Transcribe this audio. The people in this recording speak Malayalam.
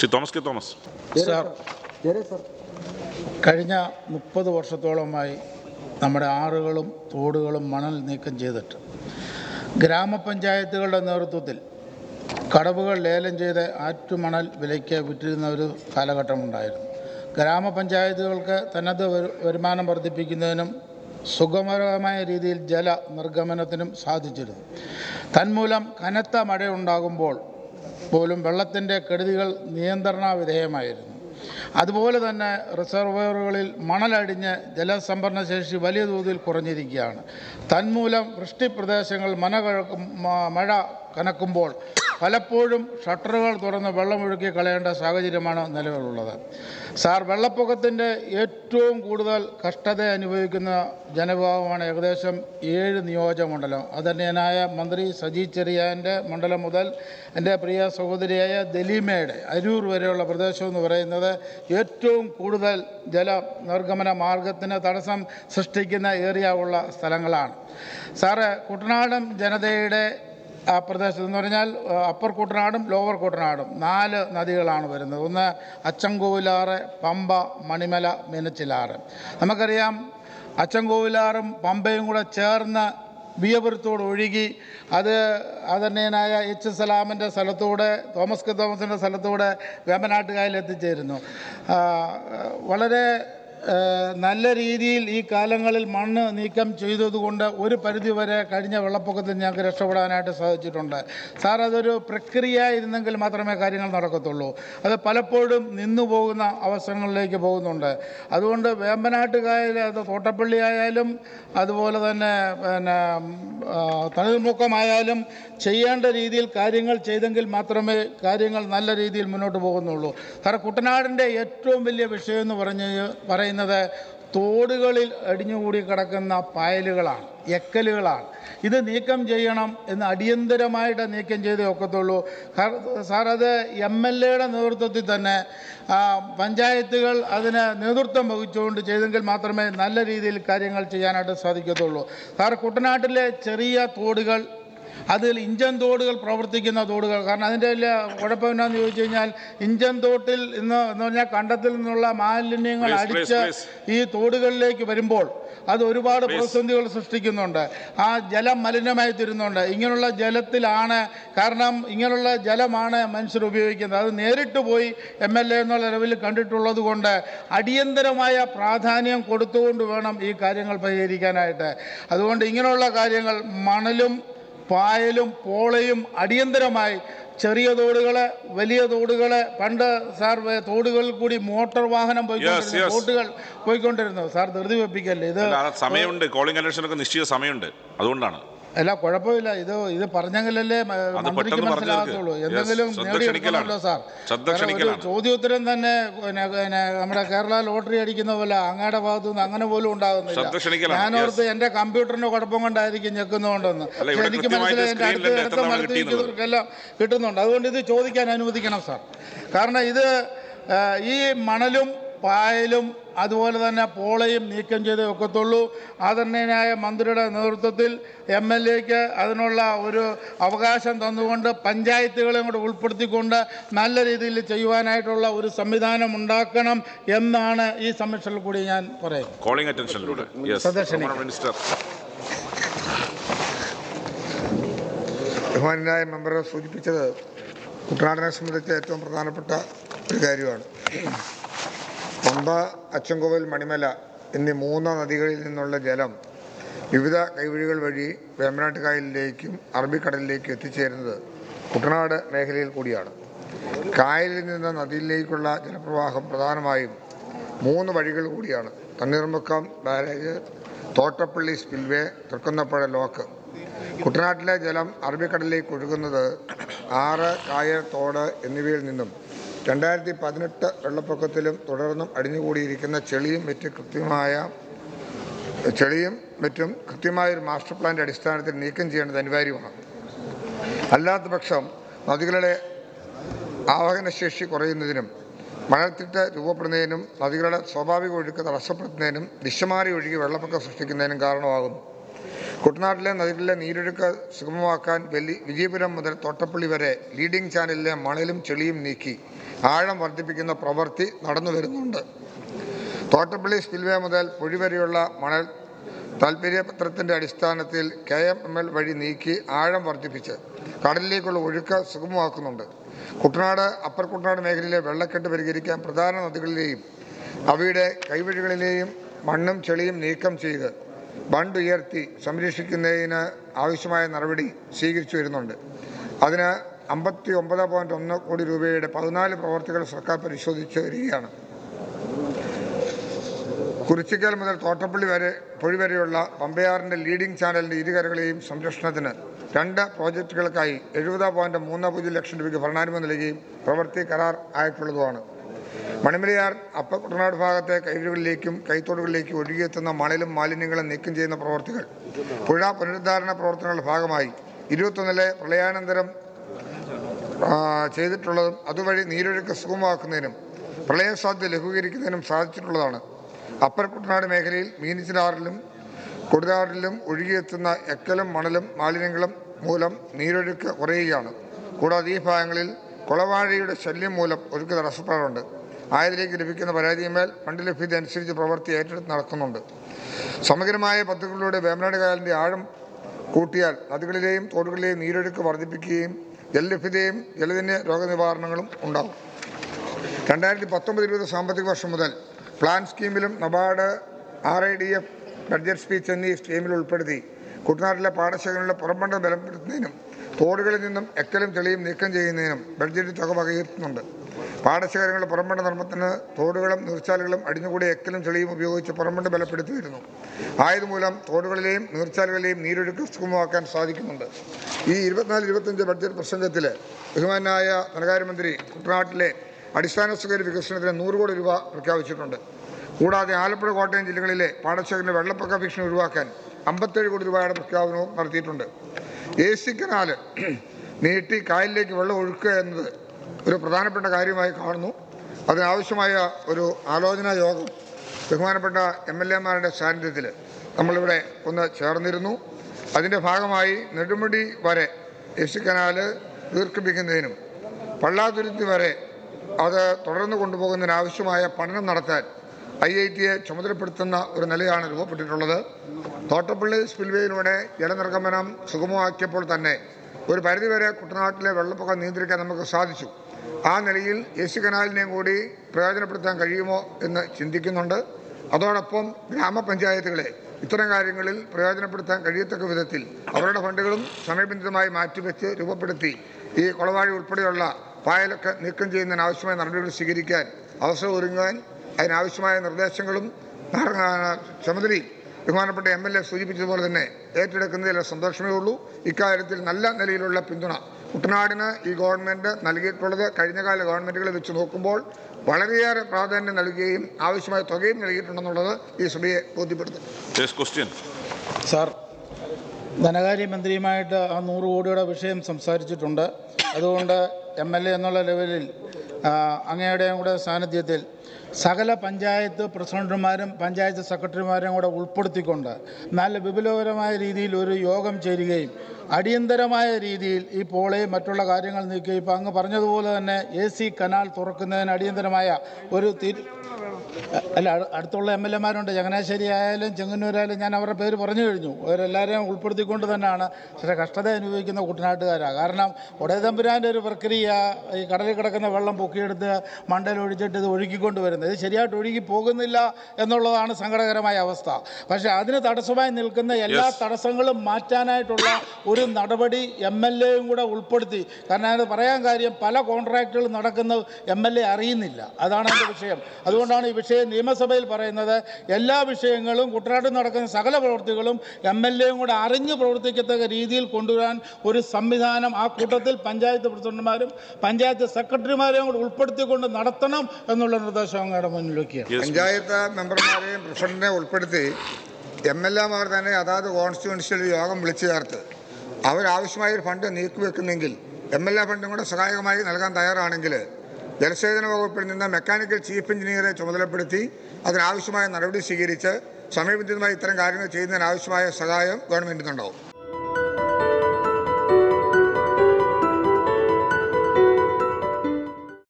ശ്രീ തോമസ് കെ തോമസ് സാർ കഴിഞ്ഞ മുപ്പത് വർഷത്തോളമായി നമ്മുടെ ആറുകളും തോടുകളും മണൽ നീക്കം ചെയ്തിട്ട് ഗ്രാമപഞ്ചായത്തുകളുടെ നേതൃത്വത്തിൽ കടവുകൾ ലേലം ചെയ്ത് ആറ്റുമണൽ വിലയ്ക്ക് വിറ്റിരുന്ന ഒരു കാലഘട്ടമുണ്ടായിരുന്നു. ഗ്രാമപഞ്ചായത്തുകൾക്ക് തനത് വരു- വരുമാനം വർദ്ധിപ്പിക്കുന്നതിനും സുഗമമായ രീതിയിൽ ജല നിർഗമനത്തിനും സാധിച്ചിരുന്നു. തന്മൂലം കനത്ത മഴയുണ്ടാകുമ്പോൾ പോലും വെള്ളത്തിന്റെ കെടുതികൾ നിയന്ത്രണ വിധേയമായിരുന്നു. അതുപോലെ തന്നെ റിസർവറുകളിൽ മണലടിഞ്ഞ് ജലസംഭരണ ശേഷി വലിയ തോതിൽ കുറഞ്ഞിരിക്കുകയാണ്. തന്മൂലം വൃഷ്ടിപ്രദേശങ്ങൾ മന കഴക്കും മഴ കനക്കുമ്പോൾ പലപ്പോഴും ഷട്ടറുകൾ തുറന്ന് വെള്ളമൊഴുക്കി കളയേണ്ട സാഹചര്യമാണ് നിലവിലുള്ളത്. സാർ വെള്ളപ്പൊക്കത്തിന്റെ ഏറ്റവും കൂടുതൽ കഷ്ടത അനുഭവിക്കുന്ന ജനവിഭാഗമാണ് ഏകദേശം ഏഴ് നിയോജകമണ്ഡലം അതന്യനായ മന്ത്രി സജി ചെറിയാന്റെ മണ്ഡലം മുതൽ എന്റെ പ്രിയ സഹോദരിയായ ദലീമയുടെ അരൂർ വരെയുള്ള പ്രദേശം എന്ന് പറയുന്നത് ഏറ്റവും കൂടുതൽ ജല നിർഗമന മാർഗത്തിന് തടസ്സം സൃഷ്ടിക്കുന്ന ഏരിയ ഉള്ള സ്ഥലങ്ങളാണ്. സാറ് കുട്ടനാടൻ ജനതയുടെ ആ പ്രദേശത്ത് എന്ന് പറഞ്ഞാൽ അപ്പർ കുട്ടനാടും ലോവർ കുട്ടനാടും നാല് നദികളാണ് വരുന്നത്. ഒന്ന് അച്ചൻകോവിലാറ് പമ്പ മണിമല മീനച്ചിലാറ്. നമുക്കറിയാം അച്ചൻകോവിലാറും പമ്പയും കൂടെ ചേർന്ന് ബിയപുരത്തോട് ഒഴുകി അത് ആദരണീയനായ എച്ച് സലാമിന്റെ സ്ഥലത്തൂടെ തോമസ് കെ തോമസിന്റെ സ്ഥലത്തൂടെ വേമ്പനാട്ടുകായൽ എത്തിച്ചേരുന്നു. വളരെ നല്ല രീതിയിൽ ഈ കാലങ്ങളിൽ മണ്ണ് നീക്കം ചെയ്തതുകൊണ്ട് ഒരു പരിധിവരെ കഴിഞ്ഞ വെള്ളപ്പൊക്കത്തിൽ ഞങ്ങൾക്ക് രക്ഷപ്പെടാനായിട്ട് സാധിച്ചിട്ടുണ്ട്. സാർ അതൊരു പ്രക്രിയ ഇരുന്നെങ്കിൽ മാത്രമേ കാര്യങ്ങൾ നടക്കത്തുള്ളൂ. അത് പലപ്പോഴും നിന്നു പോകുന്ന അവസരങ്ങളിലേക്ക് പോകുന്നുണ്ട്. അതുകൊണ്ട് വേമ്പനാട്ടുകായൽ അത് തോട്ടപ്പള്ളി ആയാലും അതുപോലെ തന്നെ പിന്നെ തണിമുക്കമായാലും ചെയ്യേണ്ട രീതിയിൽ കാര്യങ്ങൾ ചെയ്തെങ്കിൽ മാത്രമേ കാര്യങ്ങൾ നല്ല രീതിയിൽ മുന്നോട്ട് പോകുന്നുള്ളൂ. സാറേ കുട്ടനാടിന്റെ ഏറ്റവും വലിയ വിഷയം എന്ന് പറഞ്ഞ് പറയുന്നത് തോടുകളിൽ അടിഞ്ഞുകൂടി കിടക്കുന്ന പായലുകളാണ് എക്കലുകളാണ്. ഇത് നീക്കം ചെയ്യണം എന്ന് അടിയന്തരമായിട്ട് നീക്കം ചെയ്തേ ഒക്കത്തുള്ളൂ. സാർ അത് എം എൽ എയുടെ നേതൃത്വത്തിൽ തന്നെ പഞ്ചായത്തുകൾ അതിന് നേതൃത്വം വഹിച്ചുകൊണ്ട് ചെയ്തെങ്കിൽ മാത്രമേ നല്ല രീതിയിൽ കാര്യങ്ങൾ ചെയ്യാനായിട്ട് സാധിക്കത്തുള്ളൂ. സാർ കുട്ടനാട്ടിലെ ചെറിയ തോടുകൾ അതിൽ ഇഞ്ചൻ തോടുകൾ പ്രവർത്തിക്കുന്ന തോടുകൾ. കാരണം അതിന്റെ വലിയ കുഴപ്പം എന്നാന്ന് ചോദിച്ചു കഴിഞ്ഞാൽ ഇഞ്ചൻ തോട്ടിൽ ഇന്ന് എന്ന് പറഞ്ഞാൽ കണ്ടത്തിൽ നിന്നുള്ള മാലിന്യങ്ങൾ അടിച്ച് ഈ തോടുകളിലേക്ക് വരുമ്പോൾ അത് ഒരുപാട് പ്രതിസന്ധികൾ സൃഷ്ടിക്കുന്നുണ്ട്. ആ ജലം മലിനമായി തീരുന്നുണ്ട്. ഇങ്ങനെയുള്ള ജലത്തിലാണ് കാരണം ഇങ്ങനെയുള്ള ജലമാണ് മനുഷ്യർ ഉപയോഗിക്കുന്നത്. അത് നേരിട്ട് പോയി എം എൽ എ എന്നുള്ള ലെവലിൽ കണ്ടിട്ടുള്ളത് കൊണ്ട് അടിയന്തരമായ പ്രാധാന്യം കൊടുത്തുകൊണ്ട് വേണം ഈ കാര്യങ്ങൾ പരിഹരിക്കാനായിട്ട്. അതുകൊണ്ട് ഇങ്ങനെയുള്ള കാര്യങ്ങൾ മണലും പായലും പോളയും അടിയന്തരമായി ചെറിയ തോടുകൾ വലിയ തോടുകൾ പണ്ട് സാർ തോടുകളിൽ കൂടി മോട്ടോർ വാഹനം പോയിക്കൊണ്ടിരുന്നു. ബോട്ടുകൾ പോയിക്കൊണ്ടിരുന്നു സാർ ധൃതി വെപ്പിക്കല്ലേ? ഇത് സമയമുണ്ട്. കോളിംഗ് കണക്ഷനൊക്കെ നിശ്ചിത സമയമുണ്ട്. അതുകൊണ്ടാണ്. അല്ല കുഴപ്പമില്ല. ഇത് ഇത് പറഞ്ഞെങ്കിലല്ലേ മന്ത്രിക്ക് മനസ്സിലാകത്തുള്ളൂ. എന്തെങ്കിലും നേടിയെടുക്കണമല്ലോ സാർ. ചോദ്യോത്തരം തന്നെ പിന്നെ നമ്മുടെ കേരള ലോട്ടറി അടിക്കുന്ന പോലെ അങ്ങയുടെ ഭാഗത്തു നിന്ന് അങ്ങനെ പോലും ഉണ്ടാകുന്നില്ല. ഞാനോർത്ത് എന്റെ കമ്പ്യൂട്ടറിന്റെ കുഴപ്പം കൊണ്ടായിരിക്കും ഞെക്കുന്നതുകൊണ്ടെന്ന് അല്ല, പക്ഷെ എനിക്ക് മനസ്സിലായി എന്റെ അടുത്ത് അടുത്ത. ഇരിക്കുന്നവർക്കെല്ലാം കിട്ടുന്നുണ്ട്. അതുകൊണ്ട് ഇത് ചോദിക്കാൻ അനുവദിക്കണം സാർ. കാരണം ഇത് ഈ മണലും പായലും അതുപോലെ തന്നെ പോളയും നീക്കം ചെയ്തേ ഒക്കത്തുള്ളൂ. ആദരണീയനായ മന്ത്രിയുടെ നേതൃത്വത്തിൽ എം എൽ എക്ക് അതിനുള്ള ഒരു അവകാശം തന്നുകൊണ്ട് പഞ്ചായത്തുകളെയും കൂടെ ഉൾപ്പെടുത്തിക്കൊണ്ട് നല്ല രീതിയിൽ ചെയ്യുവാനായിട്ടുള്ള ഒരു സംവിധാനം ഉണ്ടാക്കണം എന്നാണ് ഈ സമ്മിഷനിൽ കൂടി ഞാൻ പറയുന്നത്. കോളിംഗ് അറ്റൻഷനിലൂടെ. മിനിസ്റ്റർ ബഹുമാനായ മെമ്പർ സൂചിപ്പിച്ചത് കുട്ടനാടിനെ സംബന്ധിച്ച് ഏറ്റവും പ്രധാനപ്പെട്ട ഒരു കാര്യമാണ്. പമ്പ അച്ചൻകോവിൽ മണിമല എന്നീ മൂന്ന് നദികളിൽ നിന്നുള്ള ജലം വിവിധ കൈവഴികൾ വഴി വേമ്പനാട്ടുകായലിലേക്കും അറബിക്കടലിലേക്കും എത്തിച്ചേരുന്നത് കുട്ടനാട് മേഖലയിൽ കൂടിയാണ്. കായലിൽ നിന്ന് നദിയിലേക്കുള്ള ജലപ്രവാഹം പ്രധാനമായും മൂന്ന് വഴികൾ കൂടിയാണ്. Thanneermukkam barrage Thottappally spillway Thrikkunnapuzha lock. കുട്ടനാട്ടിലെ ജലം അറബിക്കടലിലേക്ക് ഒഴുകുന്നത് ആറ് കായൽ തോട് എന്നിവയിൽ നിന്നും രണ്ടായിരത്തി പതിനെട്ട് വെള്ളപ്പൊക്കത്തിലും തുടർന്നും അടിഞ്ഞുകൂടിയിരിക്കുന്ന ചെളിയും മറ്റ് കൃത്യമായ ചെളിയും മറ്റും കൃത്യമായ ഒരു മാസ്റ്റർ പ്ലാന്റെ അടിസ്ഥാനത്തിൽ നീക്കം ചെയ്യേണ്ടത് അനിവാര്യമാണ്. അല്ലാത്ത പക്ഷം നദികളുടെ ആവാഹനശേഷി കുറയുന്നതിനും മഴത്തിട്ട് രൂപപ്പെടുന്നതിനും നദികളുടെ സ്വാഭാവിക ഒഴുക്ക് തടസ്സപ്പെടുത്തുന്നതിനും ദിശമാറി ഒഴുകി വെള്ളപ്പൊക്കം സൃഷ്ടിക്കുന്നതിനും കാരണമാകുന്നു. കുട്ടനാട്ടിലെ നദികളിലെ നീരൊഴുക്ക് സുഗമമാക്കാൻ വെല്ലി വിജയപുരം മുതൽ തോട്ടപ്പള്ളി വരെ ലീഡിംഗ് ചാനലിലെ മണലും ചെളിയും നീക്കി. ആഴം വർദ്ധിപ്പിക്കുന്ന പ്രവൃത്തി നടന്നു വരുന്നുണ്ട്. തോട്ടപ്പള്ളി സ്പിൽവേ മുതൽ പുഴി വരെയുള്ള മണൽ താൽപ്പര്യപത്രത്തിന്റെ അടിസ്ഥാനത്തിൽ കെ എം എം എൽ വഴി നീക്കി ആഴം വർദ്ധിപ്പിച്ച് കടലിലേക്കുള്ള ഒഴുക്ക് സുഗമമാക്കുന്നുണ്ട്. കുട്ടനാട് അപ്പർ കുട്ടനാട് മേഖലയിലെ വെള്ളക്കെട്ട് പരിഹരിക്കാൻ പ്രധാന നദികളിലെയും അവയുടെ കൈവഴികളിലെയും മണ്ണും ചെളിയും നീക്കം ചെയ്ത് ബണ്ട് ഉയർത്തി സംരക്ഷിക്കുന്നതിന് ആവശ്യമായ നടപടി സ്വീകരിച്ചു വരുന്നുണ്ട്. അതിന് അമ്പത്തി ഒമ്പത് പോയിന്റ് ഒന്ന് കോടി രൂപയുടെ പതിനാല് പ്രവർത്തികൾ സർക്കാർ പരിശോധിച്ച് വരികയാണ്. കുരിച്ചിക്കൽ മുതൽ തോട്ടപ്പള്ളി വരെ പുഴി വരെയുള്ള പമ്പയാറിന്റെ ലീഡിംഗ് ചാനലിന്റെ ഇരുകരകളെയും സംരക്ഷണത്തിന് രണ്ട് പ്രോജക്റ്റുകൾക്കായി എഴുപത് പോയിന്റ് മൂന്ന് പൂജ്യം ലക്ഷം രൂപയ്ക്ക് ഭരണാനുമതി നൽകുകയും പ്രവൃത്തി കരാർ ആയിട്ടുള്ളതുമാണ്. മണിമലയാർ അപ്പ കുട്ടനാട് ഭാഗത്തെ കൈവുകളിലേക്കും കൈത്തോടുകളിലേക്കും ഒഴുകിയെത്തുന്ന മണലും മാലിന്യങ്ങളും നീക്കം ചെയ്യുന്ന പ്രവർത്തികൾ. പുഴ പുനരുദ്ധാരണ പ്രവർത്തനങ്ങളുടെ ഭാഗമായി ഇരുപത്തൊന്നിലെ പ്രളയാനന്തരം ചെയ്തിട്ടുള്ളതും അതുവഴി നീരൊഴുക്ക് സുഗമമാക്കുന്നതിനും പ്രളയസാധ്യത ലഘൂകരിക്കുന്നതിനും സാധിച്ചിട്ടുള്ളതാണ്. അപ്പർ കുട്ടനാട് മേഖലയിൽ മീനിച്ചിലാറിലും കൊടുതാറിലും ഒഴുകിയെത്തുന്ന എക്കലും മണലും മാലിന്യങ്ങളും മൂലം നീരൊഴുക്ക് കുറയുകയാണ്. കൂടാതെ ഈ ഭാഗങ്ങളിൽ കുളവാഴയുടെ ശല്യം മൂലം ഒഴുക്ക് തടസ്സപ്പെടാറുണ്ട്. ആയതിലേക്ക് ലഭിക്കുന്ന പരാതിയുമേൽ ഫണ്ട് ലഭ്യത അനുസരിച്ച് പ്രവൃത്തി ഏറ്റെടുത്ത് നടക്കുന്നുണ്ട്. സമഗ്രമായ പദ്ധതികളിലൂടെ വേമ്പനാട് കായലിന്റെ ആഴം കൂട്ടിയാൽ നദികളിലെയും തോടുകളിലെയും നീരൊഴുക്ക് വർദ്ധിപ്പിക്കുകയും ജലലഭ്യതയും ജലജന്യ രോഗനിവാരണങ്ങളും ഉണ്ടാകും രണ്ടായിരത്തി പത്തൊമ്പത് ഇരുപത് സാമ്പത്തിക വർഷം മുതൽ plan സ്കീമിലും NABARD R I D F budget speech എന്നീ സ്കീമിൽ ഉൾപ്പെടുത്തി കുട്ടനാട്ടിലെ പാടശേഖരങ്ങളിലെ പുറംബണ്ട് ബലപ്പെടുത്തുന്നതിനും തോടുകളിൽ നിന്നും എക്കലും ചെളിയും നീക്കം ചെയ്യുന്നതിനും ബഡ്ജറ്റ് തുക വകയിരുത്തുന്നുണ്ട്. പാടശേഖരങ്ങളുടെ പുറംബണ്ട് നിർമ്മത്തിന് തോടുകളും നീർച്ചാലുകളും അടിഞ്ഞുകൂടിയ എക്കലും ചെളിയും ഉപയോഗിച്ച് പുറംബണ്ട് ബലപ്പെടുത്തിയിരുന്നു. ആയതുമൂലം തോടുകളിലെയും നീർച്ചാലുകളിലെയും നീരൊഴുക്ക് സുഗമമാക്കാൻ സാധിക്കുന്നുണ്ട്. ഈ ഇരുപത്തിനാല് ഇരുപത്തഞ്ച് ബഡ്ജറ്റ് പ്രസംഗത്തിൽ ബഹുമാനായ ധനകാര്യമന്ത്രി കുട്ടനാട്ടിലെ അടിസ്ഥാന സൗകര്യ വികസനത്തിന് നൂറ് കോടി രൂപ പ്രഖ്യാപിച്ചിട്ടുണ്ട്. കൂടാതെ ആലപ്പുഴ കോട്ടയം ജില്ലകളിലെ പാടശേഖരന്റെ വെള്ളപ്പൊക്ക ഭീഷണി ഒഴിവാക്കാൻ അമ്പത്തേഴ് കോടി രൂപയുടെ പ്രഖ്യാപനവും നടത്തിയിട്ടുണ്ട്. എ സി കനാല് നീട്ടി കായലിലേക്ക് വെള്ളം ഒഴുക്കുക എന്നത് ഒരു പ്രധാനപ്പെട്ട കാര്യമായി കാണുന്നു. അതിനാവശ്യമായ ഒരു ആലോചനാ യോഗം ബഹുമാനപ്പെട്ട എം എൽ എമാരുടെ സാന്നിധ്യത്തിൽ നമ്മളിവിടെ ഒന്ന് ചേർന്നിരുന്നു. അതിന്റെ ഭാഗമായി നെടുമുടി വരെ എ സി കനാല് ദീർഘിപ്പിക്കുന്നതിനും പള്ളാതുരുത്തി വരെ അത് തുടർന്ന് കൊണ്ടുപോകുന്നതിനാവശ്യമായ പഠനം നടത്താൻ ഐ ഐ ടിയെ ചുമതലപ്പെടുത്തുന്ന ഒരു നിലയാണ് രൂപപ്പെട്ടിട്ടുള്ളത്. തോട്ടപ്പള്ളി സ്പിൽവേയിലൂടെ ജലനിർഗമനം സുഗമമാക്കിയപ്പോൾ തന്നെ ഒരു പരിധിവരെ കുട്ടനാട്ടിലെ വെള്ളപ്പൊക്കം നിയന്ത്രിക്കാൻ നമുക്ക് സാധിച്ചു. ആ നിലയിൽ യേശു കനാലിനെയും കൂടി പ്രയോജനപ്പെടുത്താൻ കഴിയുമോ എന്ന് ചിന്തിക്കുന്നുണ്ട്. അതോടൊപ്പം ഗ്രാമപഞ്ചായത്തുകളെ ഇത്തരം കാര്യങ്ങളിൽ പ്രയോജനപ്പെടുത്താൻ കഴിയത്തക്ക വിധത്തിൽ അവരുടെ ഫണ്ടുകളും സമയബന്ധിതമായി മാറ്റിവെച്ച് രൂപപ്പെടുത്തി ഈ കൊളവാഴി ഉൾപ്പെടെയുള്ള പായലൊക്കെ നീക്കം ചെയ്യുന്നതിന് ആവശ്യമായ നടപടികൾ സ്വീകരിക്കാൻ അവസരം ഒരുങ്ങാൻ അതിനാവശ്യമായ നിർദ്ദേശങ്ങളും ചുമതലയും ബഹുമാനപ്പെട്ട എം എൽ എ സൂചിപ്പിച്ചതുപോലെ തന്നെ ഏറ്റെടുക്കുന്നതിൽ സന്തോഷമേ ഉള്ളൂ. ഇക്കാര്യത്തിൽ നല്ല നിലയിലുള്ള പിന്തുണ കുട്ടനാടിന് ഈ ഗവൺമെന്റ് നൽകിയിട്ടുള്ളത്. കഴിഞ്ഞകാല ഗവൺമെന്റുകളെ വെച്ച് നോക്കുമ്പോൾ വളരെയേറെ പ്രാധാന്യം നൽകുകയും ആവശ്യമായ തുകയും നൽകിയിട്ടുണ്ടെന്നുള്ളത് ഈ സഭയെ ബോധ്യപ്പെടുത്തും സാർ ധനകാര്യമന്ത്രിയുമായിട്ട് ആ നൂറ് കോടിയുടെ വിഷയം സംസാരിച്ചിട്ടുണ്ട്. അതുകൊണ്ട് എം എൽ എ എന്നുള്ള ലെവലിൽ അങ്ങയുടെയും കൂടെ സാന്നിധ്യത്തിൽ സകല പഞ്ചായത്ത് പ്രസിഡന്റുമാരും പഞ്ചായത്ത് സെക്രട്ടറിമാരും കൂടെ ഉൾപ്പെടുത്തിക്കൊണ്ട് നല്ല വിപുലപരമായ രീതിയിൽ ഒരു യോഗം ചേരുകയും അടിയന്തരമായ രീതിയിൽ ഈ പോളയും മറ്റുള്ള കാര്യങ്ങൾ നീക്കുകയും ഇപ്പോൾ അങ്ങ് പറഞ്ഞതുപോലെ തന്നെ എ സി കനാൽ തുറക്കുന്നതിന് അടിയന്തരമായ ഒരു അല്ല അടുത്തുള്ള എം എൽ എമാരുണ്ട്. ചങ്ങനാശ്ശേരി ആയാലും ചെങ്ങന്നൂരായാലും ഞാൻ അവരുടെ പേര് പറഞ്ഞു കഴിഞ്ഞു. അവരെല്ലാവരെയും ഉൾപ്പെടുത്തിക്കൊണ്ട് തന്നെയാണ് പക്ഷേ കഷ്ടത അനുഭവിക്കുന്ന കുട്ടനാട്ടുകാരാണ് കാരണം ഉടയതമ്പുരാന്റെ ഒരു പ്രക്രിയ ഈ കടലിൽ കിടക്കുന്ന വെള്ളം പൊക്കിയെടുത്ത് മണ്ടയിൽ ഒഴിച്ചിട്ട് ഇത് ഒഴുക്കിക്കൊണ്ട് വരുന്നത് ഇത് ശരിയായിട്ട് ഒഴുകി പോകുന്നില്ല എന്നുള്ളതാണ് സങ്കടകരമായ അവസ്ഥ. പക്ഷേ അതിന് തടസ്സമായി നിൽക്കുന്ന എല്ലാ തടസ്സങ്ങളും മാറ്റാനായിട്ടുള്ള ഒരു നടപടി എം എൽ എയും കൂടെ ഉൾപ്പെടുത്തി. കാരണം അത് പറയാൻ കാര്യം പല കോൺട്രാക്റ്റുകൾ നടക്കുന്നത് എം എൽ എ അറിയുന്നില്ല. അതാണ് എന്റെ വിഷയം. അതുകൊണ്ടാണ് ഈ വിഷയം നിയമസഭയിൽ പറയുന്നത് എല്ലാ വിഷയങ്ങളും കുട്ടനാട്ടിൽ നടക്കുന്ന സകല പ്രവൃത്തികളും എം എൽ എയും കൂടെ അറിഞ്ഞ് പ്രവർത്തിക്കത്തക്ക രീതിയിൽ കൊണ്ടുവരാൻ ഒരു സംവിധാനം ആ കൂട്ടത്തിൽ പഞ്ചായത്ത് പ്രസിഡന്റുമാരും പഞ്ചായത്ത് സെക്രട്ടറിമാരെയും കൂടെ ഉൾപ്പെടുത്തിക്കൊണ്ട് നടത്തണം എന്നുള്ള നിർദ്ദേശം അങ്ങയുടെ മുന്നിൽ യെസ് പഞ്ചായത്ത് മെമ്പർമാരെയും പ്രസിഡന്റിനെ ഉൾപ്പെടുത്തി എം എൽ എമാർ തന്നെ അതാത് കോൺസ്റ്റിറ്റ്യുവൻസിയിൽ യോഗം വിളിച്ചു ചേർത്ത് അവരാവശ്യമായ ഒരു ഫണ്ട് നീക്കിവെക്കുന്നെങ്കിൽ എം എൽ എ ഫണ്ടും കൂടെ സഹായകമായി നൽകാൻ തയ്യാറാണെങ്കിൽ ജലസേചന വകുപ്പിൽ നിന്ന് മെക്കാനിക്കൽ ചീഫ് എഞ്ചിനീയറെ ചുമതലപ്പെടുത്തി അതിനാവശ്യമായ നടപടി സ്വീകരിച്ച് സമയബന്ധിതമായി ഇത്തരം കാര്യങ്ങൾ ചെയ്യുന്നതിനാവശ്യമായ സഹായം ഗവൺമെന്റിനുണ്ടാവും